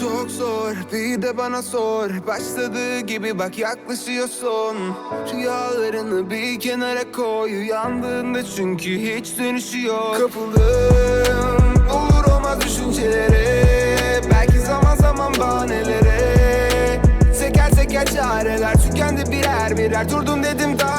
Çok zor bir de bana sor. Başladığı gibi bak yaklaşıyorsun. Rüyalarını bir kenara koy. Uyandığında çünkü hiç dönüşü yok Kapıldım olur olmaz düşüncelere. Belki zaman zaman bahanelere. Teker teker çareler tükendi birer birer. Durdum dedim daha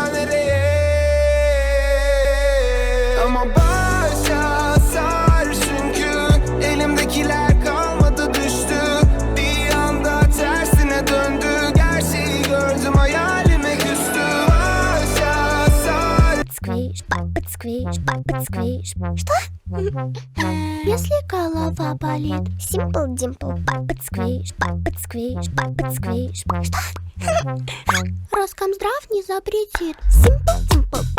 шпапать сквиш. Что? М-м-м. Если голова болит, симпл димпл, папать сквиш, папать сквиш, папать сквиш. Что? М-м-м. Роскомздрав не запретит. Симпл димпл,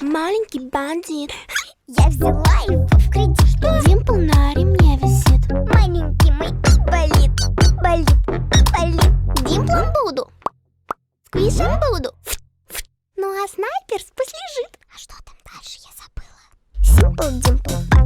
Маленький бандит. Я взяла его в кредит. Димпл на ремне висит. Маленький мой болит. Болит, болит. Димплом буду. Сквишем буду. Ну а снайперс пусть А что там дальше, я забыла. Симпл Димпл,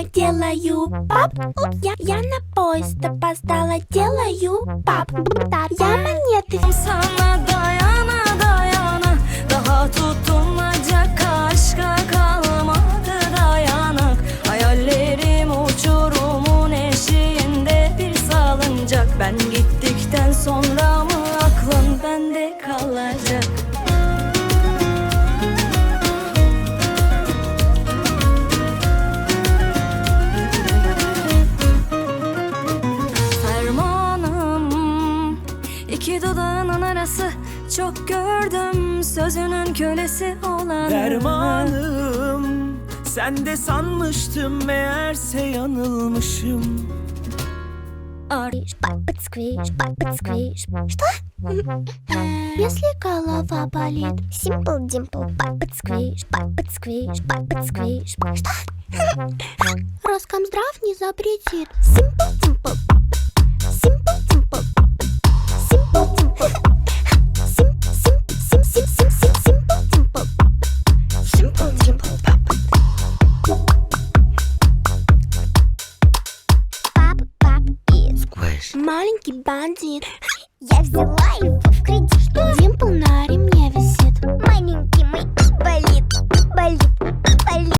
провалила, делаю пап. Уп, Я, я на поезд опоздала, делаю пап. Я монеты Sana dayana dayana Daha tutunacak aşka kalmadı dayanak Hayallerim uçurumun eşiğinde bir salıncak Ben gittikten sonra mı aklın bende kalacak dudağının arası Çok gördüm sözünün kölesi olan Dermanım sen de sanmıştım meğerse yanılmışım Сквиш, папа, сквиш, папа, сквиш. Что? Если голова болит, Simple Dimple, папа, сквиш, папа, сквиш, папа, сквиш. Что? Роскомздрав не запретит. Simple Маленький бандит Я взяла его в кредит